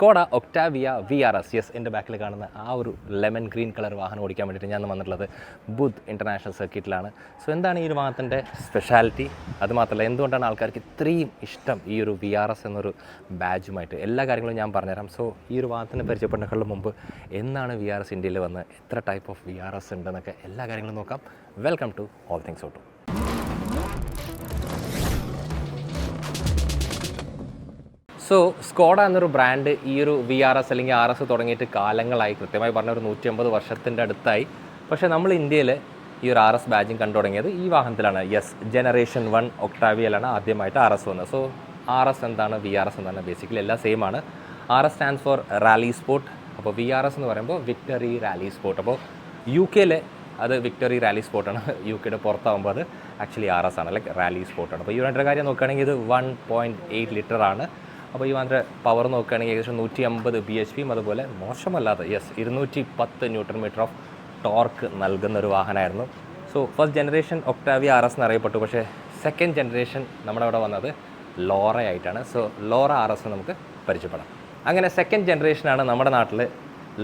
Skoda Octavia V R S yes എന്റെ ബാക്കിൽ കാണുന്ന ആ ഒരു ലെമൺ ഗ്രീൻ കളർ വാഹനം ഓടിക്കാൻ വേണ്ടിയിട്ട് ഞാൻ വന്നിട്ടുള്ളത് ബുദ്ധ് ഇന്റർനാഷണൽ സർക്കിറ്റിലാണ് സോ എന്താണ് ഈ ഒരു വാഹനത്തിന്റെ സ്പെഷ്യാലിറ്റി അതുമാത്രമല്ല എന്തുകൊണ്ടാണ് ആൾക്കാർക്ക് ഇത്രയും ഇഷ്ടം ഈ ഒരു വി ആർ എസ് എന്നൊരു ബാജുമായിട്ട് എല്ലാ കാര്യങ്ങളും ഞാൻ പറഞ്ഞുതരാം. സോ ഈ ഒരു വാഹനത്തിനെ പരിചയപ്പെടുന്നതിനുള്ള മുമ്പ് എന്നാണ് വി ആർ എസ് ഇന്ത്യയിൽ വന്ന് എത്ര type of V R S ഉണ്ടെന്നൊക്കെ എല്ലാ കാര്യങ്ങളും നോക്കാം. Welcome to all things auto so Skoda എന്നൊരു ബ്രാൻഡ് ഈ ഒരു വി ആർ എസ് അല്ലെങ്കിൽ ആർ എസ് തുടങ്ങിയിട്ട് കാലങ്ങളായി കൃത്യമായി പറഞ്ഞ ഒരു നൂറ്റി അമ്പത് വർഷത്തിന്റെ അടുത്തായി. പക്ഷേ നമ്മൾ ഇന്ത്യയിൽ ഈ ഒരു ആർ എസ് ബാജിങ് കണ്ടു തുടങ്ങിയത് ഈ വാഹനത്തിലാണ്. യെസ് ജനറേഷൻ വൺ ഒക്ടാവിയലാണ് ആദ്യമായിട്ട് ആർ എസ് വന്നത്. സോ ആർ എസ് എന്താണ് വി ആർ എസ് എന്താണ്? ബേസിക്കലി എല്ലാം സെയിം ആണ്. R S stand for rally sport അപ്പോൾ വി ആർ എസ് എന്ന് പറയുമ്പോൾ വിക്ടറി റാലി സ്പോർട്ട് അപ്പോൾ യു കെയിലെ അത് വിക്ടറി റാലി സ്പോർട്ടാണ് യു കെയുടെ പുറത്താകുമ്പോൾ അത് ആക്ച്വലി ആർ എസ് ആണ്. ലൈക്ക് റാലി സ്പോർട്ടാണ് അപ്പോൾ ഈ രണ്ടര കാര്യം നോക്കുകയാണെങ്കിൽ ഇത് വൺ പോയിന്റ് എയ്റ്റ് ലിറ്റർ ആണ്. അപ്പോൾ ഈ മാത്രം പവർ നോക്കുകയാണെങ്കിൽ ഏകദേശം നൂറ്റി അമ്പത് ബി എച്ച് പിയും അതുപോലെ മോശമല്ലാതെ യെസ് ഇരുന്നൂറ്റി പത്ത് ന്യൂട്രൺ മീറ്റർ ഓഫ് ടോർക്ക് നൽകുന്ന ഒരു വാഹനമായിരുന്നു so first generation Octavia R S എന്നറിയപ്പെട്ടു പക്ഷേ സെക്കൻഡ് ജനറേഷൻ നമ്മുടെ അവിടെ വന്നത് ലോറ ആയിട്ടാണ്. സോ ലോറ ആർ എസ് നമുക്ക് പരിചയപ്പെടാം. അങ്ങനെ സെക്കൻഡ് ജനറേഷനാണ് നമ്മുടെ നാട്ടിൽ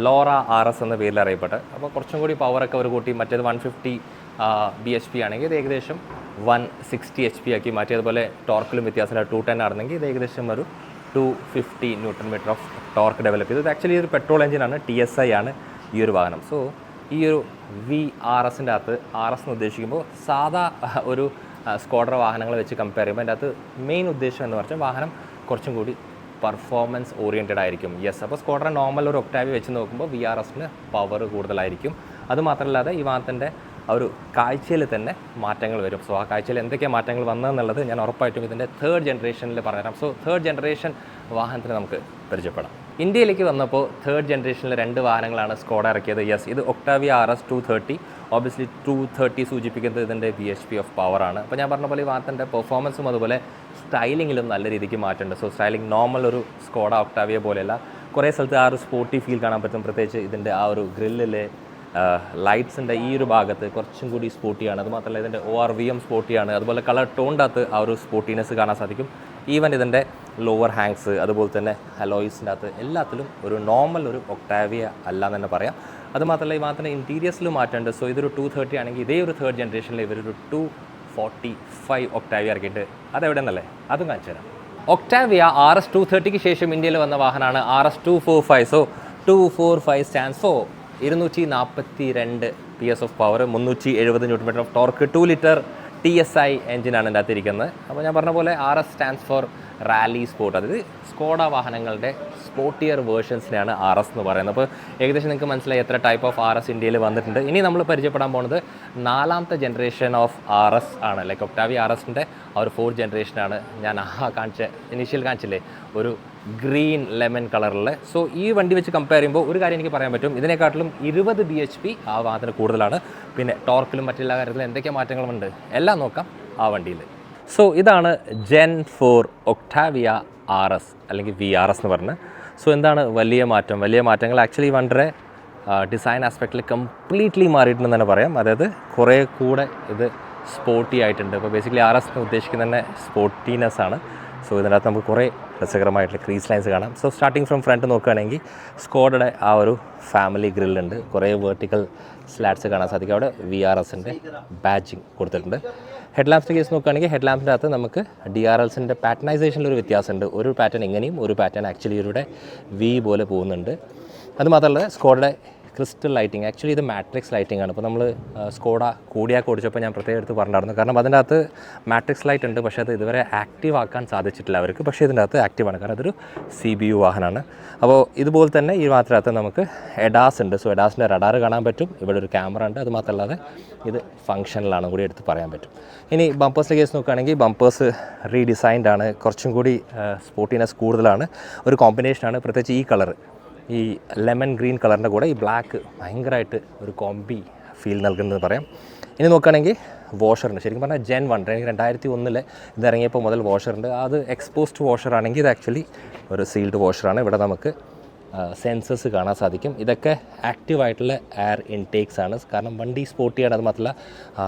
ലോറ ആർ എസ് എന്ന പേരിൽ അറിയപ്പെട്ടത്. അപ്പോൾ കുറച്ചും കൂടി പവറൊക്കെ അവർ കൂട്ടി മറ്റേത് one fifty B H P ആണെങ്കിൽ ഇത് ഏകദേശം വൺ സിക്സ്റ്റി എച്ച് പി ആക്കി മാറ്റി. അതുപോലെ ടോർക്കിലും വ്യത്യാസമില്ല ടു ടെൻ ആണെങ്കിൽ ഇത് ഏകദേശം ഒരു two fifty newton metre of torque develop ചെയ്തു. ഇത് ആക്ച്വലി ഒരു പെട്രോൾ എഞ്ചിനാണ് ടി എസ് ഐ ആണ് ഈ ഒരു വാഹനം. സോ ഈ ഒരു വി ആർ എസിന്റെ അകത്ത് ആർ എസ് എന്ന് ഉദ്ദേശിക്കുമ്പോൾ സാധാ ഒരു സ്കോഡർ വാഹനങ്ങൾ വെച്ച് കമ്പയർ ചെയ്യുമ്പോൾ അതിന്റെ അകത്ത് മെയിൻ ഉദ്ദേശം എന്ന് പറഞ്ഞാൽ വാഹനം കുറച്ചും കൂടി പെർഫോമൻസ് ഓറിയന്റഡ് ആയിരിക്കും. യെസ് അപ്പോൾ സ്കോഡർ നോർമൽ ഒരു ഒക്ടാവി വെച്ച് നോക്കുമ്പോൾ വി ആർ എസിന് പവർ കൂടുതലായിരിക്കും. അതുമാത്രമല്ലാതെ ഈ വാഹനത്തിന്റെ ആ ഒരു കാഴ്ചയിൽ തന്നെ മാറ്റങ്ങൾ വരും. സോ ആ കാഴ്ചയിൽ എന്തൊക്കെ മാറ്റങ്ങൾ വന്നതെന്നുള്ളത് ഞാൻ ഉറപ്പായിട്ടും ഇതിന്റെ തേർഡ് ജനറേഷനിൽ പറയാം സോ തേർഡ് ജനറേഷൻ വാഹനത്തിന് നമുക്ക് പരിചയപ്പെടാം. ഇന്ത്യയിലേക്ക് വന്നപ്പോൾ തേർഡ് ജനറേഷനിൽ രണ്ട് വാഹനങ്ങളാണ് സ്കോഡ ഇറക്കിയത്. യെസ് ഇത് Octavia R S two thirty obviously two thirty സൂചിപ്പിക്കുന്നത് ഇതിന്റെ ബി എച്ച് പി ഓഫ് പവറാണ് അപ്പോൾ ഞാൻ പറഞ്ഞ പോലെ ഈ വാഹനത്തിന്റെ പെർഫോമൻസും അതുപോലെ സ്റ്റൈലിങ്ങിലും നല്ല രീതിക്ക് മാറ്റമുണ്ട്. സോ സ്റ്റൈലിംഗ് നോർമൽ ഒരു സ്കോഡ ഒക്ടാവിയ പോലെയല്ല. കുറേ സ്ഥലത്ത് ആ ഒരു സ്പോർട്ടി ഫീൽ കാണാൻ പറ്റും. പ്രത്യേകിച്ച് ഇതിന്റെ ആ ഒരു ഗ്രില്ലിലെ ലൈറ്റ്സിന്റെ ഈ ഒരു ഭാഗത്ത് കുറച്ചും കൂടി സ്പോട്ടിയാണ് അതുമാത്രമല്ല ഇതിന്റെ ഒ ആർ വി എം സ്പോട്ടിയാണ് അതുപോലെ കളർ ടോണിന്റെ ആ ഒരു സ്പോട്ടിനെസ് കാണാൻ സാധിക്കും. ഈവൻ ഇതിന്റെ ലോവർ ഹാങ്സ് അതുപോലെ തന്നെ അലോയ്സിന്റെ അകത്ത് എല്ലാത്തിലും ഒരു നോർമൽ ഒരു ഒക്ടാവിയ അല്ല എന്ന് തന്നെ പറയാം. അതുമാത്രമല്ല ഈ മാത്രമേ ഇന്റീരിയസിലും മാറ്റമുണ്ട്. സോ ഇതൊരു ടു തേർട്ടി ആണെങ്കിൽ ഇതേ ഒരു തേർഡ് ജനറേഷനിൽ ഇവരൊരു ടു ഫോർട്ടി ഫൈവ് ഒക്ടാവിയ ഇറക്കിയിട്ട് അതെവിടെ നിന്നല്ലേ അതും കാണിച്ചു തരാം. ഒക്ടാവിയ ആർ എസ് ടു തേർട്ടിക്ക് ശേഷം ഇന്ത്യയിൽ വന്ന വാഹനമാണ് R S two four five so two four five stand for ഇരുന്നൂറ്റി നാൽപ്പത്തി രണ്ട് പി എസ് ഓഫ് പവർ മുന്നൂറ്റി എഴുപത് newton metre of torque two litre T S I എഞ്ചിനാണ് ഇതിന്റെ അകത്തിരിക്കുന്നത് അപ്പോൾ ഞാൻ പറഞ്ഞ പോലെ R S stands for rally sport അതായത് സ്കോഡ വാഹനങ്ങളുടെ സ്പോർട്ടിയർ വേർഷൻസിനെയാണ് ആർ എസ് എന്ന് പറയുന്നത്. അപ്പോൾ ഏകദേശം നിങ്ങൾക്ക് മനസ്സിലായി എത്ര ടൈപ്പ് ഓഫ് ആർ എസ് ഇന്ത്യയിൽ വന്നിട്ടുണ്ട്. ഇനി നമ്മൾ പരിചയപ്പെടാൻ പോകുന്നത് നാലാമത്തെ ജനറേഷൻ ഓഫ് ആർ എസ് ആണ്. ലൈക്ക് ഒക്ടാവി ആർ എസിന്റെ ആ ഒരു ഫോർത്ത് ജനറേഷനാണ് ഞാൻ ആ കാണിച്ച ഇനീഷ്യൽ കാണിച്ചില്ലേ? ഒരു ഗ്രീൻ ലെമൺ കളറിൽ സോ ഈ വണ്ടി വെച്ച് കമ്പയർ ചെയ്യുമ്പോൾ ഒരു കാര്യം എനിക്ക് പറയാൻ പറ്റും. ഇതിനെക്കാട്ടിലും ഇരുപത് ബി എച്ച് പി ആ വാഹനത്തിന് കൂടുതലാണ്. പിന്നെ ടോർക്കിലും മറ്റെല്ലാ കാര്യത്തിലും എന്തൊക്കെ മാറ്റങ്ങളുമുണ്ട്? എല്ലാം നോക്കാം ആ വണ്ടിയിൽ. സോ ഇതാണ് gen four Octavia R S അല്ലെങ്കിൽ വി ആർ എസ് എന്ന് പറഞ്ഞ്. സോ എന്താണ് വലിയ മാറ്റം? വലിയ മാറ്റങ്ങൾ ആക്ച്വലി വണ്ടറെ ഡിസൈൻ ആസ്പെക്റ്റിൽ കംപ്ലീറ്റ്ലി മാറിയിട്ടുണ്ടെന്ന് തന്നെ പറയാം. അതായത് കുറേ കൂടെ ഇത് സ്പോർട്ടി ആയിട്ടുണ്ട്. അപ്പോൾ ബേസിക്കലി ആർ എസ് എന്ന് ഉദ്ദേശിക്കുന്നത് തന്നെ സ്പോർട്ടിനെസ് ആണ്. സോ ഇതിനകത്ത് നമുക്ക് കുറേ രസകരമായിട്ടുള്ള ക്രീസ് ലൈൻസ് കാണാം. സോ സ്റ്റാർട്ടിങ് ഫ്രം ഫ്രണ്ട് നോക്കുകയാണെങ്കിൽ സ്കോഡയുടെ ആ ഒരു ഫാമിലി ഗ്രില്ലുണ്ട് കുറേ വേർട്ടിക്കൽ സ്ലാറ്റ്സ് കാണാൻ സാധിക്കും. അവിടെ വി ആർ എസിന്റെ ബാച്ചിങ് കൊടുത്തിട്ടുണ്ട്. ഹെഡ് കേസ് നോക്കുകയാണെങ്കിൽ ഹെഡ് ലാമ്പിന്റെ അകത്ത് നമുക്ക് ഡി ആർ എൽസിന്റെ പാറ്റനൈസേഷനിൽ ഒരു വ്യത്യാസമുണ്ട്. ഒരു പാറ്റേൺ ഇങ്ങനെയും ഒരു പാറ്റേൺ ആക്ച്വലി ഇവരുടെ വി പോലെ പോകുന്നുണ്ട്. അതുമാത്രമല്ല സ്കോഡയുടെ ക്രിസ്റ്റൽ ലൈറ്റിംഗ്. ആക്ച്വലി ഇത് മാട്രിക്സ് ലൈറ്റിംഗ് ആണ്. ഇപ്പോൾ നമ്മൾ സ്കോഡ കൂടിയാക്കി ഓടിച്ചപ്പോൾ ഞാൻ പ്രത്യേകം എടുത്ത് പറഞ്ഞിട്ടുണ്ടായിരുന്നു. കാരണം അതിന്റെ അകത്ത് മാട്രിക്സ് ലൈറ്റ് ഉണ്ട് പക്ഷേ അത് ഇതുവരെ ആക്റ്റീവ് ആക്കാൻ സാധിച്ചിട്ടില്ല അവർക്ക്. പക്ഷേ ഇതിന്റെ അകത്ത് ആക്റ്റീവാണ് കാരണം അതൊരു സി ബി യു വാഹനമാണ്. അപ്പോൾ ഇതുപോലെ തന്നെ ഈ മാത്രമകത്ത് നമുക്ക് എഡാസ് ഉണ്ട്. സോ എഡാസിന്റെ റഡാർ കാണാൻ പറ്റും. ഇവിടെ ഒരു ക്യാമറ ഉണ്ട്. അത് മാത്രമല്ലാതെ ഇത് ഫങ്ഷനിലാണ് കൂടി എടുത്ത് പറയാൻ പറ്റും. ഇനി ബമ്പേഴ്സിന്റെ കേസ് നോക്കുകയാണെങ്കിൽ ബമ്പേഴ്സ് റീഡിസൈൻഡ് ആണ്. കുറച്ചും കൂടി സ്പോർട്ടിനെസ് കൂടുതലാണ്. ഒരു കോമ്പിനേഷനാണ് പ്രത്യേകിച്ച് ഈ കളർ ഈ ലെമൺ ഗ്രീൻ കളറിന്റെ കൂടെ ഈ ബ്ലാക്ക് ഭയങ്കരമായിട്ട് ഒരു കോമ്പി ഫീൽ നൽകുന്നത് പറയാം. ഇനി നോക്കുകയാണെങ്കിൽ വാഷറുണ്ട് ശരിക്കും പറഞ്ഞാൽ ജെൻ വൺ എനിക്ക് രണ്ടായിരത്തി ഒന്നിൽ ഇതിറങ്ങിയപ്പോൾ മുതൽ വാഷറുണ്ട് അത് എക്സ്പോസ്ഡ് വാഷറാണെങ്കിൽ ഇത് ആക്ച്വലി ഒരു സീൽഡ് വാഷറാണ് ഇവിടെ നമുക്ക് സെൻസസ് കാണാൻ സാധിക്കും. ഇതൊക്കെ ആക്റ്റീവ് ആയിട്ടുള്ള എയർ ഇൻടേക്സ് ആണ്. കാരണം വണ്ടി സ്പോർട്ടിയാണ് അത് മാത്രമല്ല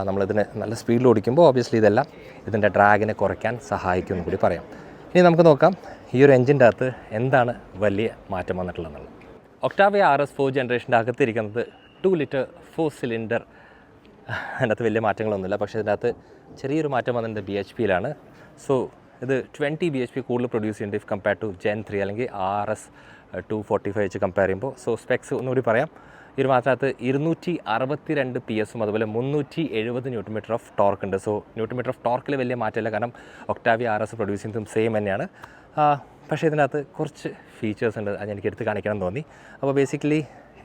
നമ്മളിതിനെ നല്ല സ്പീഡിൽ ഓടിക്കുമ്പോൾ ഓബിയസ്ലി ഇതെല്ലാം ഇതിന്റെ ഡ്രാഗിനെ കുറയ്ക്കാൻ സഹായിക്കും എന്ന് കൂടി പറയാം. ഇനി നമുക്ക് നോക്കാം ഈ ഒരു എൻജിന്റെ അകത്ത് എന്താണ് വലിയ മാറ്റം വന്നിട്ടുള്ളതെന്നുള്ളത്. ഒക്ടാവിയ ആർ എസ് ഫോർ ജനറേഷന്റെ അകത്തിരിക്കുന്നത് ടു ലിറ്റർ ഫോർ സിലിണ്ടർ അതിനകത്ത് വലിയ മാറ്റങ്ങളൊന്നുമില്ല. പക്ഷേ ഇതിനകത്ത് ചെറിയൊരു മാറ്റം വന്നിട്ടുണ്ട് ബി എച്ച് പിയിലാണ് സോ ഇത് ട്വന്റി ബി എച്ച് പി കൂടുതൽ പ്രൊഡ്യൂസ് ചെയ്യുന്നുണ്ട് if compare to gen three അല്ലെങ്കിൽ R S two forty five വെച്ച് കമ്പയർ ചെയ്യുമ്പോൾ. സോ സ്പെക്സ് ഒന്നുകൂടി പറയാം. ഈ ഒരു മാസത്തിനകത്ത് ഇരുന്നൂറ്റി അറുപത്തി രണ്ട് പി എസും അതുപോലെ മുന്നൂറ്റി എഴുപത് ന്യൂട്ടൺ മീറ്റർ ഓഫ് ടോർക്ക് ഉണ്ട് സോ ന്യൂട്ടൺ മീറ്റർ ഓഫ് ടോർക്കിൽ വലിയ മാറ്റമില്ല. കാരണം ഒക്ടാവി ആർ എസ് പ്രൊഡ്യൂസ് ചെയ്യുന്നതും സെയിം തന്നെയാണ്. പക്ഷേ ഇതിനകത്ത് കുറച്ച് ഫീച്ചേഴ്സ് ഉണ്ട്. അത് എനിക്ക് എടുത്ത് കാണിക്കണം എന്ന് തോന്നി. അപ്പോൾ ബേസിക്കലി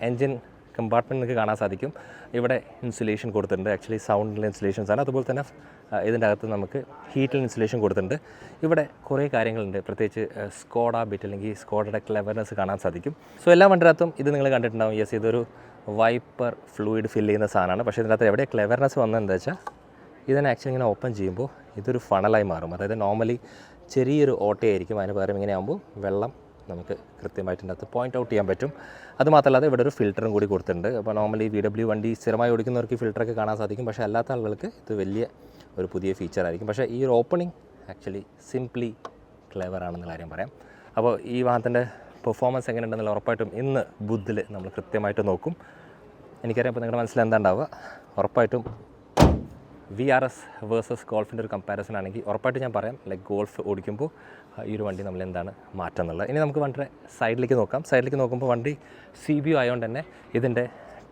എൻജിൻ കമ്പാർട്ട്മെന്റ് നിങ്ങൾക്ക് കാണാൻ സാധിക്കും. ഇവിടെ ഇൻസുലേഷൻ കൊടുത്തിട്ടുണ്ട്. ആക്ച്വലി സൗണ്ടിന്റെ ഇൻസുലേഷൻസ് ആണ് അതുപോലെ തന്നെ ഇതിന്റെ അകത്ത് നമുക്ക് ഹീറ്റിൽ ഇൻസുലേഷൻ കൊടുത്തിട്ടുണ്ട്. ഇവിടെ കുറേ കാര്യങ്ങളുണ്ട്. പ്രത്യേകിച്ച് സ്കോഡ ബിറ്റ് അല്ലെങ്കിൽ സ്കോഡയുടെ ക്ലെവർനെസ് കാണാൻ സാധിക്കും. സോ എല്ലാ വണ്ടിനകത്തും ഇത് നിങ്ങൾ കണ്ടിട്ടുണ്ടാവും. യെസ് ഇതൊരു വൈപ്പർ ഫ്ലൂയിഡ് ഫില്ല് ചെയ്യുന്ന സാധനമാണ്. പക്ഷേ ഇതിനകത്ത് എവിടെ ക്ലെവർനെസ് വന്നതെന്ന് വെച്ചാൽ ഇതിനെ ആക്ച്വലി ഇങ്ങനെ ഓപ്പൺ ചെയ്യുമ്പോൾ ഇതൊരു ഫണലായി മാറും. അതായത് നോർമലി ചെറിയൊരു ഓട്ടയായിരിക്കും. അതിന് പകരം ഇങ്ങനെ ആകുമ്പോൾ വെള്ളം നമുക്ക് കൃത്യമായിട്ട് ഇതിനകത്ത് പോയിന്റ് ഔട്ട് ചെയ്യാൻ പറ്റും. അത് മാത്രമല്ലാതെ ഇവിടെ ഒരു ഫിൽറ്ററും കൂടി കൊടുത്തിട്ടുണ്ട്. അപ്പോൾ നോർമലി വി ഡബ്ല്യു വണ്ടി സ്ഥിരമായി ഓടിക്കുന്നവർക്ക് ഫിൽറ്ററൊക്കെ കാണാൻ സാധിക്കും. പക്ഷേ അല്ലാത്ത ആളുകൾക്ക് ഇത് വലിയ ഒരു പുതിയ ഫീച്ചർ ആയിരിക്കും. പക്ഷേ ഈ ഒരു ഓപ്പണിംഗ് ആക്ച്വലി സിംപ്ലി ക്ലെവർ ആണെന്നുള്ള കാര്യം പറയാം. അപ്പോൾ ഈ വാഹനത്തിന്റെ പെർഫോമൻസ് എങ്ങനെയുണ്ടെന്നുള്ള ഉറപ്പായിട്ടും ഇന്ന് ബുദ്ധിൽ നമ്മൾ കൃത്യമായിട്ട് നോക്കും. എനിക്കറിയാം ഇപ്പോൾ നിങ്ങളുടെ മനസ്സിൽ എന്താ ഉണ്ടാവുക ഉറപ്പായിട്ടും വി ആർ എസ് വേഴ്സസ് ഗോൾഫിന്റെ ഒരു കമ്പാരിസൺ ആണെങ്കിൽ ഉറപ്പായിട്ട് ഞാൻ പറയാം. ലൈക്ക് ഗോൾഫ് ഓടിക്കുമ്പോൾ ഈ ഒരു വണ്ടി നമ്മൾ എന്താണ് മാറ്റം എന്നുള്ളത്. ഇനി നമുക്ക് വണ്ടിയുടെ സൈഡിലേക്ക് നോക്കാം. സൈഡിലേക്ക് നോക്കുമ്പോൾ വണ്ടി സി ബി ആയതുകൊണ്ട് തന്നെ ഇതിന്റെ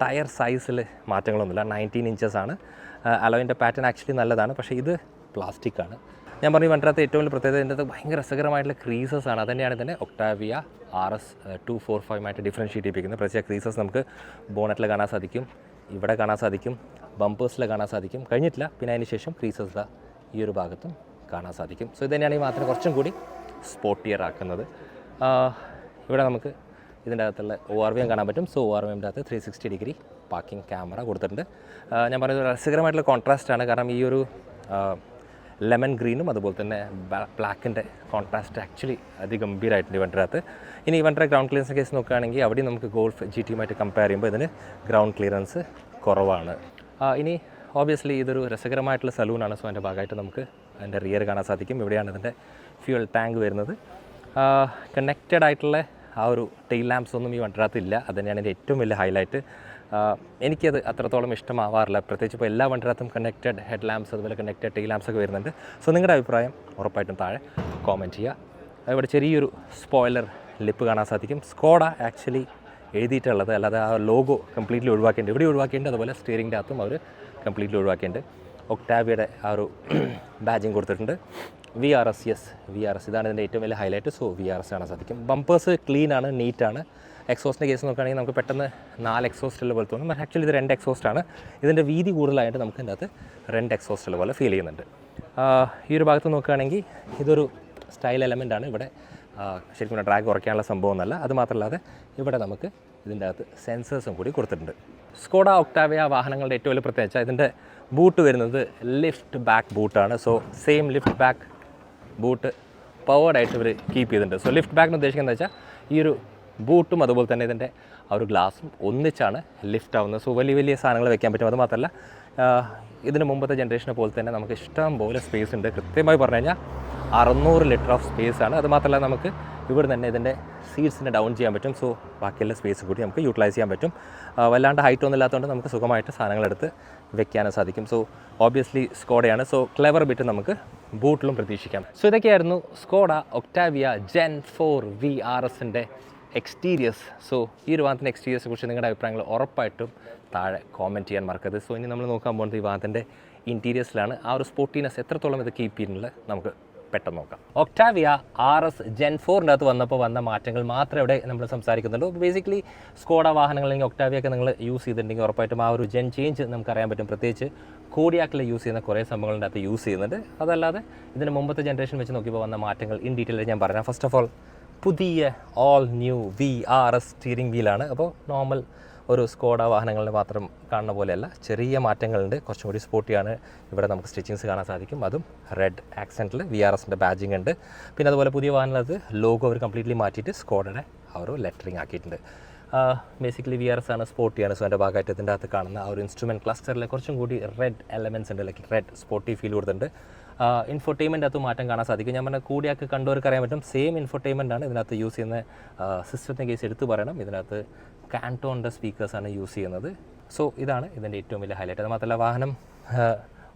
ടയർ സൈസിൽ മാറ്റങ്ങളൊന്നുമില്ല. നയന്റീൻ ആണ്. അലോയിന്റെ പാറ്റേൺ ആക്ച്വലി നല്ലതാണ്. പക്ഷേ ഇത് പ്ലാസ്റ്റിക് ആണ്. ഞാൻ പറഞ്ഞു വണ്ടിനകത്ത് ഏറ്റവും വലിയ പ്രത്യേകത ഇതിന്റെ ഭയങ്കര രസകരമായിട്ടുള്ള ക്രീസസ് ആണ്. അതുതന്നെയാണ് ഇതിന്റെ Octavia R S two four ഫൈവുമായിട്ട് differentiate ചെയ്യിപ്പിക്കുന്നത്. പ്രത്യേക ക്രീസസ് നമുക്ക് ബോണറ്റിൽ കാണാൻ സാധിക്കും ഇവിടെ കാണാൻ സാധിക്കും ബമ്പേഴ്സിൽ കാണാൻ സാധിക്കും. കഴിഞ്ഞിട്ടില്ല. പിന്നെ അതിന് ശേഷം ക്രീസസ് ഈ ഒരു ഭാഗത്തും കാണാൻ സാധിക്കും. സോ ഇത് തന്നെയാണ് ഈ മാത്രം കുറച്ചും കൂടി സ്പോട്ടിയർ ആക്കുന്നത്. ഇവിടെ നമുക്ക് ഇതിന്റെ അകത്തുള്ള ഒ ആർ വിയും കാണാൻ പറ്റും. സോ ഒ ആർ വിന്റെ അകത്ത് three sixty degree parking camera കൊടുത്തിട്ടുണ്ട്. ഞാൻ പറയുന്നത് രസകരമായിട്ടുള്ള കോൺട്രാസ്റ്റ് ആണ്. കാരണം ഈ ഒരു ലെമൺ ഗ്രീനും അതുപോലെ തന്നെ ബ്ലാക്കിന്റെ കോൺട്രാസ്റ്റ് ആക്ച്വലി അതിഗംഭീരമായിട്ടുണ്ട് അകത്ത്. ഇനി വണ്ടിയുടെ ഗ്രൗണ്ട് ക്ലിയറൻസ് കേസ് നോക്കുകയാണെങ്കിൽ അവിടെ നമുക്ക് ഗോൾഫ് ജി ടിയുമായിട്ട് കമ്പയർ ചെയ്യുമ്പോൾ ഇതിന് ഗ്രൗണ്ട് ക്ലിയറൻസ് കുറവാണ്. ഇനി ഓബിയസ്ലി ഇതൊരു രസകരമായിട്ടുള്ള സലൂണാണ് സോ അതിന്റെ ഭാഗമായിട്ട് നമുക്ക് അതിന്റെ റിയർ കാണാൻ സാധിക്കും. ഇവിടെയാണ് ഇതിന്റെ ഫ്യൂൽ ടാങ്ക് വരുന്നത്. കണക്റ്റഡ് ആയിട്ടുള്ള ആ ഒരു ടെയിൽ ലാംപ്സ് ഒന്നും ഈ വണ്ടിനകത്ത് ഇല്ല. അത് തന്നെയാണ് എന്റെ ഏറ്റവും വലിയ ഹൈലൈറ്റ് എനിക്കത് അത്രത്തോളം ഇഷ്ടമാവാറില്ല. പ്രത്യേകിച്ച് ഇപ്പോൾ എല്ലാ വണ്ടിനകത്തും കണക്റ്റഡ് ഹെഡ് ലാംപ്സ് അതുപോലെ കണക്റ്റഡ് ടെയിൽ ലാംപ്സ് ഒക്കെ വരുന്നുണ്ട്. സോ നിങ്ങളുടെ അഭിപ്രായം ഉറപ്പായിട്ടും താഴെ കോമന്റ് ചെയ്യുക. ഇവിടെ ചെറിയൊരു സ്പോയിലർ ലിപ്പ് കാണാൻ സാധിക്കും. സ്കോഡ ആക്ച്വലി എഴുതിയിട്ടുള്ളത്. അല്ലാതെ ആ ലോഗോ കംപ്ലീറ്റ്ലി ഒഴിവാക്കിയിട്ടുണ്ട്. ഇവിടെ ഒഴിവാക്കിയിട്ടുണ്ട്. അതുപോലെ സ്റ്റിയറിംഗിന്റെ അകത്തും അവർ കംപ്ലീറ്റ്ലി ഒഴിവാക്കിയിട്ടുണ്ട്. ഒക്ടാവിയുടെ ആ ഒരു ബാജിങ് കൊടുത്തിട്ടുണ്ട്. V R S yes V R S ഇതാണ് ഇതിന്റെ ഏറ്റവും വലിയ highlight so V R S കാണാൻ സാധിക്കും. ബമ്പേഴ്സ് ക്ലീൻ ആണ് നീറ്റാണ് എക്സോസ്റ്റിന്റെ കേസ് നോക്കുകയാണെങ്കിൽ നമുക്ക് പെട്ടെന്ന് നാല് എക്സോസ്റ്റ് ഉള്ള പോലെ തോന്നും. പക്ഷേ ആക്ച്വലി ഇത് രണ്ട് എക്സോസ്റ്റാണ് ഇതിന്റെ വീതി കൂടുതലായിട്ട് നമുക്ക് ഇതിന്റെ അകത്ത് രണ്ട് എക്സോസ്റ്റ് ഉള്ള പോലെ ഫീൽ ചെയ്യുന്നുണ്ട്. ഈ ഒരു ഭാഗത്ത് നോക്കുകയാണെങ്കിൽ ഇതൊരു സ്റ്റൈൽ എലമെന്റ് ആണ്. ഇവിടെ ശരിക്കും ഡ്രാഗ് കുറയ്ക്കാനുള്ള സംഭവം എന്നല്ല അത് മാത്രമല്ലാതെ ഇവിടെ നമുക്ക് ഇതിന്റെ അകത്ത് സെൻസേഴ്സും കൂടി കൊടുത്തിട്ടുണ്ട്. സ്കോഡ ഒക്ടാവിയ വാഹനങ്ങളുടെ ഏറ്റവും വലിയ പ്രത്യേകത ഇതിന്റെ ബൂട്ട് വരുന്നത് lift back ബൂട്ടാണ് so same lift back boot പവേർഡായിട്ട് ഇവർ കീപ്പ് ചെയ്തിട്ടുണ്ട്. സോ ലിഫ്റ്റ് ബാക്ക് ഉദ്ദേശിക്കുന്നത് വെച്ചാൽ ഈ ഒരു ബൂട്ടും അതുപോലെ തന്നെ ഇതിന്റെ ആ ഒരു ഗ്ലാസും ഒന്നിച്ചാണ് ലിഫ്റ്റ് ആവുന്നത്. സോ വലിയ വലിയ സാധനങ്ങൾ വെക്കാൻ പറ്റും. അത് മാത്രമല്ല ഇതിന് മുമ്പത്തെ ജനറേഷനെ പോലെ തന്നെ നമുക്ക് ഇഷ്ടം പോലെ സ്പേസ് ഉണ്ട്. കൃത്യമായി പറഞ്ഞു കഴിഞ്ഞാൽ അറുന്നൂറ് ലിറ്റർ ഓഫ് സ്പേസ് ആണ്. അത് മാത്രമല്ല നമുക്ക് ഇവിടെ തന്നെ ഇതിന്റെ സീറ്റ്സിനെ ഡൗൺ ചെയ്യാൻ പറ്റും. സോ ബാക്കിയുള്ള സ്പേസ് കൂടി നമുക്ക് യൂട്ടിലൈസ് ചെയ്യാൻ പറ്റും. വല്ലാണ്ട് ഹൈറ്റ് ഒന്നും ഇല്ലാത്തതുകൊണ്ട് നമുക്ക് സുഖമായിട്ട് സാധനങ്ങളെടുത്ത് വെക്കാനും സാധിക്കും. സോ ഓബിയസ്ലി സ്കോഡയാണ് സോ ക്ലെവർ ബിറ്റ് നമുക്ക് ബൂട്ടിലും പ്രതീക്ഷിക്കാം. സോ ഇതൊക്കെയായിരുന്നു Skoda Octavia gen four V R എസിന്റെ എക്സ്റ്റീരിയേഴ്സ് സോ ഈ ഒരു വാഹനത്തിന്റെ എക്സ്റ്റീരിയേഴ്സിനെ കുറിച്ച് നിങ്ങളുടെ അഭിപ്രായങ്ങൾ ഉറപ്പായിട്ടും താഴെ കോമന്റ് ചെയ്യാൻ മറക്കരുത്. സോ ഇനി നമ്മൾ നോക്കാൻ പോകുന്നത് ഈ വാഹനത്തിന്റെ ഇന്റീരിയേഴ്സിലാണ് ആ ഒരു സ്പോർട്ടിനെസ് എത്രത്തോളം ഇത് കീപ്പ് ചെയ്യുന്നുള്ളത് നമുക്ക് പെട്ടെന്ന് നോക്കാം. ഒക്ടാവിയ ആർ എസ് ജെൻ ഫോറിന്റെ അകത്ത് വന്നപ്പോൾ വന്ന മാറ്റങ്ങൾ മാത്രമേ ഇവിടെ നമ്മൾ സംസാരിക്കുന്നുള്ളൂ. ബേസിക്കലി സ്കോഡ വാഹനങ്ങൾ അല്ലെങ്കിൽ ഒക്ടാവിയ ഒക്കെ നിങ്ങൾ യൂസ് ചെയ്തിട്ടുണ്ടെങ്കിൽ ഉറപ്പായിട്ടും ആ ഒരു ജെൻ ചേഞ്ച് നമുക്ക് അറിയാൻ പറ്റും. പ്രത്യേകിച്ച് കോഡിയാക്കിൽ യൂസ് ചെയ്യുന്ന കുറേ സംഭവങ്ങളുടെ അകത്ത് യൂസ് ചെയ്യുന്നുണ്ട്. അതല്ലാതെ ഇതിന് മുമ്പത്തെ ജനറേഷൻ വെച്ച് നോക്കിയപ്പോൾ വന്ന മാറ്റങ്ങൾ ഇൻ ഡീറ്റെയിൽ ഞാൻ പറയാം ഫസ്റ്റ് ഓഫ് ഓൾ പുതിയ all new V R S steering വീലാണ് അപ്പോൾ നോർമൽ ഒരു സ്കോഡ വാഹനങ്ങളിൽ മാത്രം കാണുന്ന പോലെയല്ല ചെറിയ മാറ്റങ്ങളുണ്ട്. കുറച്ചും കൂടി സ്പോർട്ടിയാണ് ഇവിടെ നമുക്ക് സ്റ്റിച്ചിങ്സ് കാണാൻ സാധിക്കും. അതും റെഡ് ആക്സെന്റിൽ വി ആർ എസിന്റെ ബാജിങ് ഉണ്ട്. പിന്നെ അതുപോലെ പുതിയ വാഹനങ്ങളത് ലോഗോ അവർ കംപ്ലീറ്റ്ലി മാറ്റിയിട്ട് സ്കോഡയുടെ ആ ഒരു ലെറ്ററിങ് ആക്കിയിട്ടുണ്ട്. ബേസിക്കലി വി ആർ എസ് ആണ് സ്പോർട്ടിയാണ് സോ എന്റെ ഭാഗമായിട്ട് ഇതിന്റെ അകത്ത് കാണുന്ന ആ ഒരു ഇൻസ്ട്രുമെന്റ് ക്ലസ്റ്ററിൽ കുറച്ചും കൂടി റെഡ് എലമെന്റ്സ് ഉണ്ട്. ലൈക്ക് റെഡ് സ്പോർട്ടി ഫീൽ കൊടുത്തിട്ടുണ്ട്. ഇൻഫോർടൈൻമെന്റ് അകത്ത് മാറ്റം കാണാൻ സാധിക്കും. ഞാൻ പറഞ്ഞ കൂടിയാക്ക് കണ്ടവർക്ക് അറിയാൻ പറ്റും. സെയിം ഇൻഫോർടൈൻമെന്റ് ആണ് ഇതിനകത്ത് യൂസ് ചെയ്യുന്ന സിസ്റ്റത്തിന്റെ കേസ് എടുത്ത് പറയണം. ഇതിനകത്ത് കാന്റോണിന്റെ സ്പീക്കേഴ്സാണ് യൂസ് ചെയ്യുന്നത്. സോ ഇതാണ് ഇതിന്റെ ഏറ്റവും വലിയ ഹൈലൈറ്റ് അത് മാത്രമല്ല വാഹനം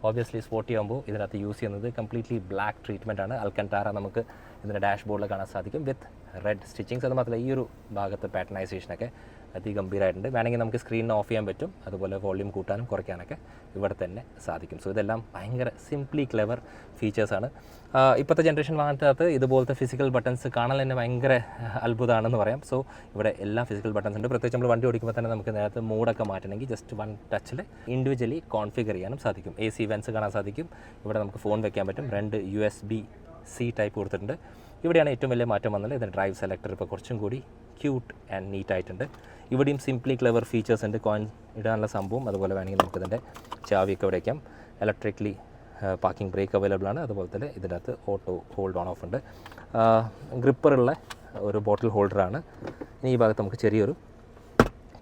ഓബിയസ്ലി സ്പോർട്ട് ആകുമ്പോൾ ഇതിനകത്ത് യൂസ് ചെയ്യുന്നത് കംപ്ലീറ്റ്ലി ബ്ലാക്ക് ട്രീറ്റ്മെന്റ് ആണ്. അൽക്കൻടാറ നമുക്ക് ഇതിന്റെ ഡാഷ്ബോർഡിൽ കാണാൻ സാധിക്കും. വിത്ത് റെഡ് സ്റ്റിച്ചിങ്സ് അത് മാത്രമല്ല ഈ ഒരു ഭാഗത്ത് പാറ്റേണൈസേഷനൊക്കെ അതിഗംഭീരമായിട്ടുണ്ട് വേണമെങ്കിൽ നമുക്ക് സ്ക്രീനിന് ഓഫ് ചെയ്യാൻ പറ്റും. അതുപോലെ വോള്യൂം കൂട്ടാനും കുറയ്ക്കാനൊക്കെ ഇവിടെ തന്നെ സാധിക്കും. സോ ഇതെല്ലാം ഭയങ്കര സിംപ്ലി ക്ലെവർ ഫീച്ചേഴ്സാണ് ഇപ്പോഴത്തെ ജനറേഷൻ വാങ്ങത്തകത്ത് ഇതുപോലത്തെ ഫിസിക്കൽ ബട്ടൺസ് കാണാൻ തന്നെ ഭയങ്കര അത്ഭുതമാണെന്ന് പറയാം. സോ ഇവിടെ എല്ലാ ഫിസിക്കൽ ബട്ടൺസ് ഉണ്ട്. പ്രത്യേകിച്ച് നമ്മൾ വണ്ടി ഓടിക്കുമ്പോൾ തന്നെ നമുക്ക് നേരത്തെ മൂഡൊക്കെ മാറ്റണമെങ്കിൽ ജസ്റ്റ് വൺ ടച്ചിൽ ഇൻഡിവിജ്വലി കോൺഫിഗർ ചെയ്യാനും സാധിക്കും. എ സി വെൻസ് കാണാൻ സാധിക്കും. ഇവിടെ നമുക്ക് ഫോൺ വെക്കാൻ പറ്റും. രണ്ട് U S B C type കൊടുത്തിട്ടുണ്ട്. ഇവിടെയാണ് ഏറ്റവും വലിയ മാറ്റം വന്നത്. ഇതിന്റെ ഡ്രൈവ് സെലക്ടർ ഇപ്പോൾ കുറച്ചും കൂടി ക്യൂട്ട് ആൻഡ് നീറ്റ് ആയിട്ടുണ്ട്. ഇവിടെയും സിംപ്ലി ക്ലവർ ഫീച്ചേഴ്സ് ഉണ്ട്. കോയിൻ ഇടാനുള്ള സംഭവം അതുപോലെ വേണമെങ്കിൽ നമുക്കിതിന്റെ ചാവിയൊക്കെ ഇവിടെ വയ്ക്കാം ഇലക്ട്രിക്കലി പാർക്കിംഗ് ബ്രേക്ക് അവൈലബിൾ ആണ്. അതുപോലെ തന്നെ ഇതിന്റെ അകത്ത് ഓട്ടോ ഹോൾഡ് ഓൺ ഓഫ് ഉണ്ട് ഗ്രിപ്പറുള്ള ഒരു ബോട്ടിൽ ഹോൾഡറാണ് ഇനി ഈ ഭാഗത്ത് നമുക്ക് ചെറിയൊരു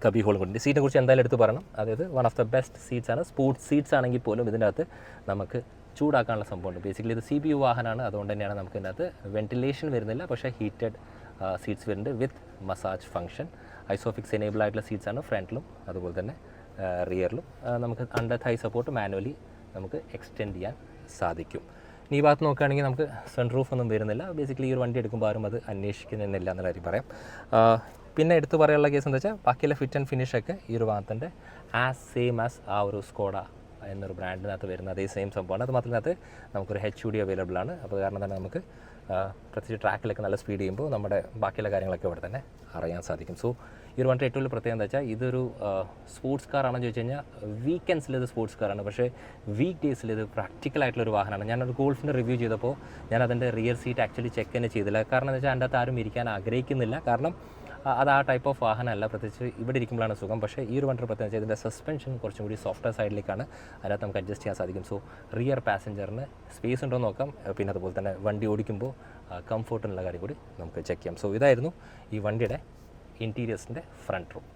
കബി ഹോൾ കൊണ്ട് സീറ്റിനെ കുറിച്ച് എന്തായാലും എടുത്ത് പറയണം. അതായത് one of the best seats ആണ്. സ്പോർട്സ് സീറ്റ്സ് ആണെങ്കിൽ പോലും ഇതിന്റെ അകത്ത് നമുക്ക് ചൂടാക്കാനുള്ള സംഭവമുണ്ട്. ബേസിക്കലി ഇത് സി ബി യു വാഹനമാണ് അതുകൊണ്ട് തന്നെയാണ് നമുക്ക് ഇതിനകത്ത് വെന്റിലേഷൻ വരുന്നില്ല. പക്ഷേ ഹീറ്റഡ് സീറ്റ്സ് വരുന്നുണ്ട് with massage function Isofix enable ആയിട്ടുള്ള സീറ്റ്സ് ആണ് ഫ്രണ്ടിലും അതുപോലെ തന്നെ റിയറിലും നമുക്ക് അണ്ടർ തൈ സപ്പോർട്ട് മാനുവലി നമുക്ക് എക്സ്റ്റെൻഡ് ചെയ്യാൻ സാധിക്കും. ഈ ഭാഗത്ത് നോക്കുകയാണെങ്കിൽ നമുക്ക് സൺ റൂഫ് ഒന്നും വരുന്നില്ല. ബേസിക്കലി ഈ ഒരു വണ്ടി എടുക്കുമ്പോൾ ആരും അത് അന്വേഷിക്കുന്നില്ല എന്നുള്ള കാര്യം പറയാം. പിന്നെ എടുത്തു പറയാനുള്ള കേസ് എന്താ വെച്ചാൽ ബാക്കിയുള്ള ഫിറ്റ് ആൻഡ് ഫിനിഷൊക്കെ ഈ ഒരു ഭാഗത്തിന്റെ ആസ് സെയിം ആസ് ആ ഒരു സ്കോഡ എന്നൊരു ബ്രാൻഡിനകത്ത് വരുന്ന അതേ സെയിം സംഭവമാണ്. അത് മാത്രമല്ല നമുക്കൊരു എച്ച് ഡി അവൈലബിൾ ആണ്. അപ്പോൾ കാരണം തന്നെ നമുക്ക് പ്രത്യേകിച്ച് ട്രാക്കിലൊക്കെ നല്ല സ്പീഡ് ചെയ്യുമ്പോൾ നമ്മുടെ ബാക്കിയുള്ള കാര്യങ്ങളൊക്കെ ഇവിടെ തന്നെ അറിയാൻ സാധിക്കും. സോ ഈ ഒരു വണ്ടി ഏറ്റവും വലിയ പ്രത്യേകത എന്താ വെച്ചാൽ ഇതൊരു സ്പോർട്സ് കാറാണെന്ന് ചോദിച്ചു കഴിഞ്ഞാൽ വീക്കെൻഡ്സിൽ ഇത് സ്പോർട്സ് കാറാണ് പക്ഷേ വീക്ക് ഡേയ്സിൽ ഇത് പ്രാക്ടിക്കൽ ആയിട്ടുള്ള ഒരു വാഹനമാണ്. ഞാനൊരു ഗോൾഫിന്റെ റിവ്യൂ ചെയ്തപ്പോൾ ഞാൻ അതിന്റെ റിയർ സീറ്റ് ആക്ച്വലി ചെക്ക് തന്നെ ചെയ്തില്ല. കാരണം എന്താ വെച്ചാൽ അതിന്റെ അകത്ത് ആരും ഇരിക്കാൻ ആഗ്രഹിക്കുന്നില്ല. കാരണം അത് ആ ടൈപ്പ് ഓഫ് വാഹനമല്ല പ്രത്യേകിച്ച് ഇവിടെ ഇരിക്കുമ്പോഴാണ് സുഖം. പക്ഷേ ഈ ഒരു വണ്ടി പ്രത്യേകിച്ച് ഇതിന്റെ സസ്പെൻഷൻ കുറച്ചും കൂടി സോഫ്റ്റ് സൈഡിലേക്കാണ് അതിനകത്ത് നമുക്ക് അഡ്ജസ്റ്റ് ചെയ്യാൻ സാധിക്കും. സോ റിയർ പാസഞ്ചറിന് സ്പേസ് ഉണ്ടോ നോക്കാം. പിന്നെ അതുപോലെ തന്നെ വണ്ടി ഓടിക്കുമ്പോൾ കംഫോർട്ടിനുള്ള കാര്യം കൂടി നമുക്ക് ചെക്ക് ചെയ്യാം. സോ ഇതായിരുന്നു ഈ വണ്ടിയുടെ ഇന്റീരിയേഴ്സിന്റെ ഫ്രണ്ട് റൂം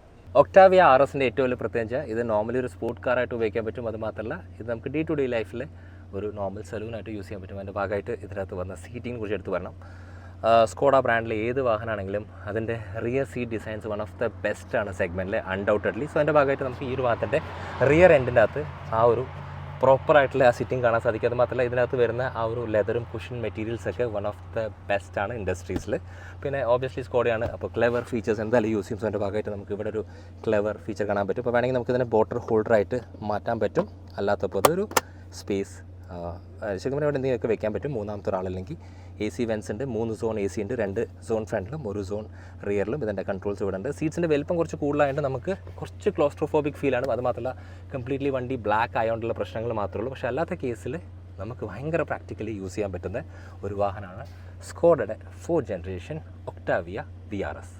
ഒക്ടാവിയ ആർ എസിന്റെ ഏറ്റവും വലിയ പ്രത്യേകിച്ച് ഇത് നോർമലി ഒരു സ്പോർട്ട് കാറായിട്ട് ഉപയോഗിക്കാൻ പറ്റും. അത് മാത്രമല്ല ഇത് നമുക്ക് ഡേ ടു ഡേ ലൈഫിൽ ഒരു നോർമൽ സലൂണായിട്ട് യൂസ് ചെയ്യാൻ പറ്റും. അതിന്റെ ഭാഗമായിട്ട് ഇതിനകത്ത് വന്ന സീറ്റിങ്ങിനെ കുറിച്ച് എടുത്ത് പറയണം സ്കോഡ ബ്രാൻഡിലെ ഏത് വാഹനമാണെങ്കിലും അതിന്റെ rear seat designs one of the ആണ് സെഗ്മെന്റിൽ അൺഡൗട്ടഡ്ലി സോ അതിന്റെ ഭാഗമായിട്ട് നമുക്ക് ഈ ഒരു ഭാഗത്തിന്റെ റിയർ എൻഡിന്റെ അകത്ത് ആ ഒരു പ്രോപ്പറായിട്ടുള്ള ആ സിറ്റിംഗ് കാണാൻ സാധിക്കും. അത് മാത്രമല്ല ഇതിനകത്ത് വരുന്ന ആ ഒരു ലെതറും കുഷൻ മെറ്റീരിയൽസൊക്കെ വൺ ഓഫ് ദ ബെസ്റ്റ് ആണ് ഇൻഡസ്ട്രീസിൽ പിന്നെ ഓബിയസ്ലി സ്കോഡയാണ് അപ്പോൾ ക്ലെവർ ഫീച്ചേഴ്സ് എന്തായാലും യൂസ് ചെയ്യും. സോ ഭാഗമായിട്ട് നമുക്ക് ഇവിടെ ഒരു ക്ലെവർ ഫീച്ചർ കാണാൻ പറ്റും. അപ്പോൾ വേണമെങ്കിൽ നമുക്ക് ഇതിനെ ബോട്ടർ ഹോൾഡറായിട്ട് മാറ്റാൻ പറ്റും. അല്ലാത്തപ്പോൾ അതൊരു സ്പേസ് ശരിക്കും ഇവിടെ എന്തെങ്കിലുമൊക്കെ വെക്കാൻ പറ്റും? മൂന്നാമത്തെ ഒരാളല്ലെങ്കിൽ എ സി വെൻസ് ഉണ്ട് മൂന്ന് സോൺ എ സി ഉണ്ട് രണ്ട് സോൺ ഫ്രണ്ടിലും ഒരു സോൺ റിയറിലും ഇതിന്റെ കൺട്രോൾസ് ഇവിടെ ഉണ്ട്. സീറ്റ്സിന്റെ വലിപ്പം കുറച്ച് കൂടുതലായിട്ട് നമുക്ക് കുറച്ച് ക്ലോസ്ട്രോഫോബിക് ഫീലാണ് അത് മാത്രമല്ല കംപ്ലീറ്റ്ലി വണ്ടി ബ്ലാക്ക് ആയതുകൊണ്ടുള്ള പ്രശ്നങ്ങൾ മാത്രമേ ഉള്ളൂ. പക്ഷേ അല്ലാത്ത കേസിൽ നമുക്ക് ഭയങ്കര പ്രാക്ടിക്കലി യൂസ് ചെയ്യാൻ പറ്റുന്ന ഒരു വാഹനമാണ് സ്കോഡയുടെ four generation Octavia V R S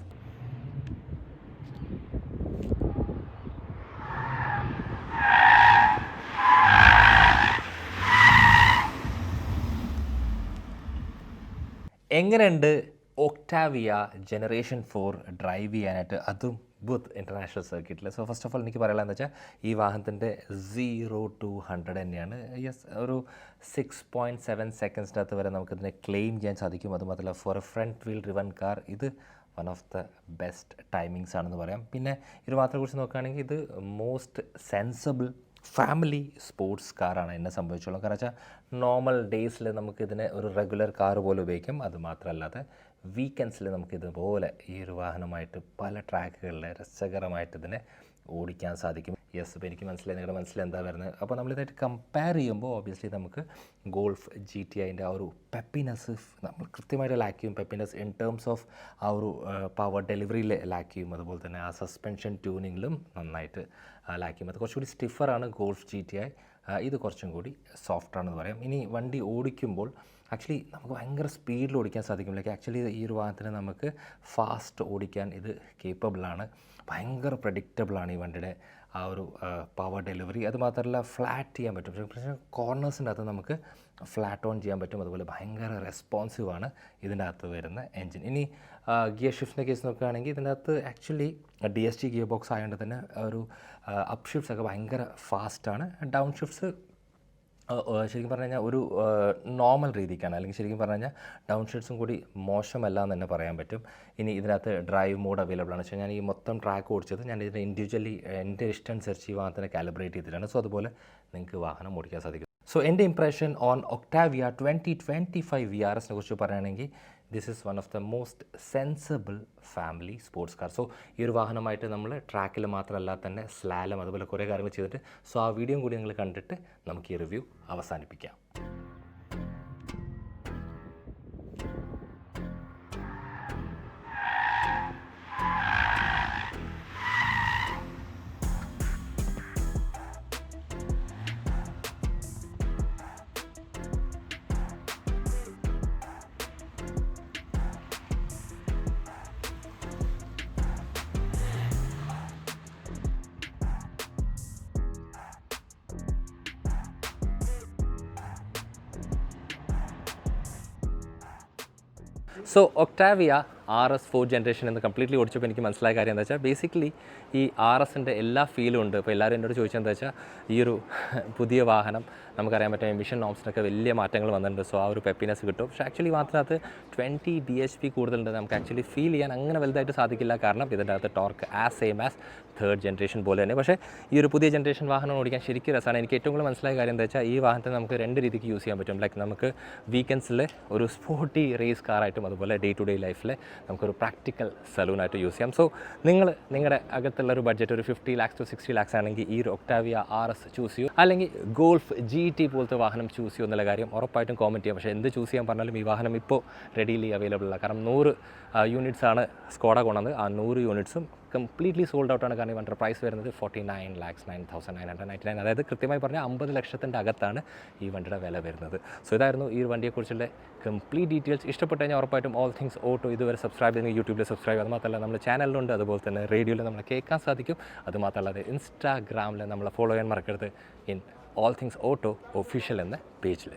എങ്ങനെയുണ്ട് ഒക്ടാവിയ ജനറേഷൻ ഫോർ ഡ്രൈവ് ചെയ്യാനായിട്ട്? അതും ബുത്ത് ഇന്റർനാഷണൽ സർക്യൂട്ടിൽ സോ ഫസ്റ്റ് ഓഫ് ഓൾ എനിക്ക് പറയാനുള്ളത് വെച്ചാൽ ഈ വാഹനത്തിന്റെ സീറോ ടു ഹൺഡ്രഡ് തന്നെയാണ്. യെസ് ഒരു സിക്സ് പോയിന്റ് സെവൻ സെക്കൻഡ്സിനകത്ത് വരെ നമുക്കിതിനെ ക്ലെയിം ചെയ്യാൻ സാധിക്കും. അതുമാത്രമല്ല for a front wheel driven car ഇത് one of the best timings ആണെന്ന് പറയാം. പിന്നെ ഇത് മാത്രം കുറിച്ച് നോക്കുകയാണെങ്കിൽ ഇത് മോസ്റ്റ് സെൻസബിൾ ഫാമിലി സ്പോർട്സ് കാറാണ് എന്നെ സംബന്ധിച്ചോളം. കാരണം വെച്ചാൽ നോർമൽ ഡേയ്സിൽ നമുക്കിതിനെ ഒരു റെഗുലർ കാർ പോലെ ഉപയോഗിക്കാം. അത് മാത്രമല്ലാതെ വീക്കെൻഡ്സിൽ നമുക്ക് ഇതുപോലെ ഈ ഒരു വാഹനമായിട്ട് പല ട്രാക്കുകളിൽ രസകരമായിട്ട് ഇതിനെ ഓടിക്കാൻ സാധിക്കും. യെസ് അപ്പോൾ എനിക്ക് മനസ്സിലായി. നിങ്ങളുടെ മനസ്സിൽ എന്താ വരുന്നത്? അപ്പോൾ നമ്മളിതായിട്ട് കമ്പയർ ചെയ്യുമ്പോൾ ഓബിയസ്ലി നമുക്ക് ഗോൾഫ് ജി ടി ഐന്റെ ആ ഒരു പെപ്പിനെസ് നമ്മൾ കൃത്യമായിട്ട് ലാക്ക് ചെയ്യും. പെപ്പിനെസ് ഇൻ ടേംസ് ഓഫ് ആ ഒരു പവർ ഡെലിവറിയിൽ ലാക്ക് ചെയ്യും. അതുപോലെ തന്നെ ആ സസ്പെൻഷൻ ട്യൂണിങ്ങിലും നന്നായിട്ട് ലാക്ക് ചെയ്യും. അത് കുറച്ചുകൂടി സ്റ്റിഫറാണ് ഗോൾഫ് ജി ടി ഐ ഇത് കുറച്ചും കൂടി സോഫ്റ്റാണെന്ന് പറയാം. ഇനി വണ്ടി ഓടിക്കുമ്പോൾ ആക്ച്വലി നമുക്ക് ഭയങ്കര സ്പീഡിൽ ഓടിക്കാൻ സാധിക്കും. ലൈക്ക് ആക്ച്വലി ഈ ഒരു വാഹനത്തിന് നമുക്ക് ഫാസ്റ്റ് ഓടിക്കാൻ ഇത് കേപ്പബിളാണ് ഭയങ്കര പ്രഡിക്റ്റബിളാണ് ഈ വണ്ടിയുടെ ആ ഒരു പവർ ഡെലിവറി അതുമാത്രമല്ല ഫ്ലാറ്റ് ചെയ്യാൻ പറ്റും. പക്ഷേ കോർണേഴ്സിന്റെ അകത്ത് നമുക്ക് ഫ്ലാറ്റ് ഓൺ ചെയ്യാൻ പറ്റും. അതുപോലെ ഭയങ്കര റെസ്പോൺസീവ് ആണ് ഇതിന്റെ അകത്ത് വരുന്ന എൻജിൻ ഇനി ഗിയർ ഷിഫ്റ്റിന്റെ കേസ് നോക്കുകയാണെങ്കിൽ ഇതിന്റെ അകത്ത് actually D S T gear box ആയതുകൊണ്ട് തന്നെ ഒരു അപ്പ് ഷിഫ്റ്റ്സ് ഒക്കെ ഭയങ്കര ഫാസ്റ്റാണ് ഡൗൺ ഷിഫ്റ്റ്സ് ശരിക്കും പറഞ്ഞു കഴിഞ്ഞാൽ ഒരു നോർമൽ രീതിക്കാണ്. അല്ലെങ്കിൽ ശരിക്കും പറഞ്ഞു കഴിഞ്ഞാൽ ഡൗൺ ഷീറ്റ്സും കൂടി മോശമല്ല എന്ന് തന്നെ പറയാൻ പറ്റും. ഇനി ഇതിനകത്ത് ഡ്രൈവ് മോഡ് അവൈലബിൾ ആണ്. പക്ഷേ ഞാൻ ഈ മൊത്തം ട്രാക്ക് ഓടിച്ചത് ഞാൻ ഇതിനെ ഇൻഡിവിജ്വലി എന്റെ ഇഷ്ടം അനുസരിച്ച് ഈ വാഹനത്തിനെ കാലിബ്രേറ്റ് ചെയ്തിട്ടാണ്. സോ അതുപോലെ നിങ്ങൾക്ക് വാഹനം ഓടിക്കാൻ സാധിക്കും. സോ എന്റെ impression on Octavia twenty twenty five V R എസിനെ കുറിച്ച് പറയുകയാണെങ്കിൽ this is one of the most sensible family sports car so ഈ ഒരു വാഹനമായിട്ട് നമ്മൾ ട്രാക്കിൽ മാത്രമല്ല തന്നെ സ്ലാലം അതുപോലെ കുറേ കാര്യങ്ങൾ ചെയ്തിട്ട് സോ ആ വീഡിയോയും കൂടി നിങ്ങൾ കണ്ടിട്ട് നമുക്ക് ഈ റിവ്യൂ അവസാനിപ്പിക്കാം. So Octavia R S four generation എന്ന് കംപ്ലീറ്റ്ലി ഓടിച്ചപ്പോൾ എനിക്ക് മനസ്സിലായ കാര്യം എന്താ വെച്ചാൽ ബേസിക്കലി ഈ ആർ എസിന്റെ എല്ലാ ഫീലും ഉണ്ട്. ഇപ്പോൾ എല്ലാവരും എന്നോട് ചോദിച്ചത് എന്താ വെച്ചാൽ ഈ ഒരു പുതിയ വാഹനം നമുക്കറിയാൻ പറ്റും എമിഷൻ നോംസിനൊക്കെ വലിയ മാറ്റങ്ങൾ വന്നിട്ടുണ്ട്. സോ ആ ഒരു പെപ്പിനെസ് കിട്ടും. പക്ഷേ ആക്ച്വലി മാത്രമകത്ത് ട്വന്റി ബി എച്ച് പി കൂടുതലുണ്ട്. നമുക്ക് ആക്ച്വലി ഫീൽ ചെയ്യാൻ അങ്ങനെ വലുതായിട്ട് സാധിക്കില്ല. കാരണം ഇതിന്റെ അകത്ത് torque as same as third generation പോലെ തന്നെ. പക്ഷേ ഈ ഒരു പുതിയ ജനറേഷൻ വാഹനം ഓടിക്കാൻ ശരിക്കും രസമാണ്. എനിക്ക് ഏറ്റവും കൂടുതൽ മനസ്സിലായ കാര്യം എന്താ വെച്ചാൽ ഈ വാഹനത്തെ നമുക്ക് രണ്ട് രീതിക്ക് യൂസ് ചെയ്യാൻ പറ്റും. ലൈക്ക് നമുക്ക് വീക്കെൻഡ്സിൽ ഒരു സ്പോർട്ടി റേസ് കാറായിട്ടും അതുപോലെ ഡേ ടു ഡേ ലൈഫിൽ നമുക്കൊരു പ്രാക്ടിക്കൽ സലൂണായിട്ട് യൂസ് ചെയ്യാം. സോ നിങ്ങൾ നിങ്ങളുടെ അകത്തുള്ള ഒരു ബഡ്ജറ്റ് ഒരു fifty lakhs to sixty lakhs ആണെങ്കിൽ ഈ ഒരു ഒക്ടാവിയ ആർ എസ് ചൂസ് ചെയ്യൂ. അല്ലെങ്കിൽ ഗോൾഫ് ജി ടി പോലത്തെ വാഹനം ചൂസ് ചെയ്യൂ എന്നുള്ള കാര്യം ഉറപ്പായിട്ടും കോമന്റ് ചെയ്യാം. പക്ഷേ എന്ത് ചൂസ് ചെയ്യാൻ പറഞ്ഞാലും ഈ വാഹനം ഇപ്പോൾ റെഡിയിലി അവൈലബിൾ അല്ല. കാരണം നൂറ് യൂണിറ്റ്സ് ആണ് സ്കോഡ കൊണ്ടത് ആ നൂറ് യൂണിറ്റ്സും കംപ്ലീറ്റ്ലി സോൾഡ് ഔട്ടാണ് കാരണം വണ്ടിയുടെ പ്രൈസ് വരുന്നത് forty nine lakhs nine thousand nine hundred ninety nine അതായത് കൃത്യമായി പറഞ്ഞാൽ അമ്പത് ലക്ഷത്തിന്റെ അകത്താണ് ഈ വണ്ടിയുടെ വില വരുന്നത്. സോ ഇതായിരുന്നു ഈ വണ്ടിയെക്കുറിച്ചുള്ള കംപ്ലീറ്റ് ഡീറ്റെയിൽസ് ഇഷ്ടപ്പെട്ട് കഴിഞ്ഞാൽ ഉറപ്പായിട്ടും ഓൾ തിങ്സ് ഓട്ടോ ഇതുവരെ സബ്സ്ക്രൈബ് ചെയ്യുന്ന യൂട്യൂബിൽ സബ്സ്ക്രൈബ് അത് മാത്രമല്ല നമ്മുടെ ചാനലിലുണ്ട് അതുപോലെ തന്നെ റേഡിയോയിൽ നമ്മളെ കേൾക്കാൻ സാധിക്കും. അത് ഇൻസ്റ്റാഗ്രാമിൽ നമ്മളെ ഫോളോ ചെയ്യാൻ മറക്കരുത്. In all things auto official എന്ന പേജിൽ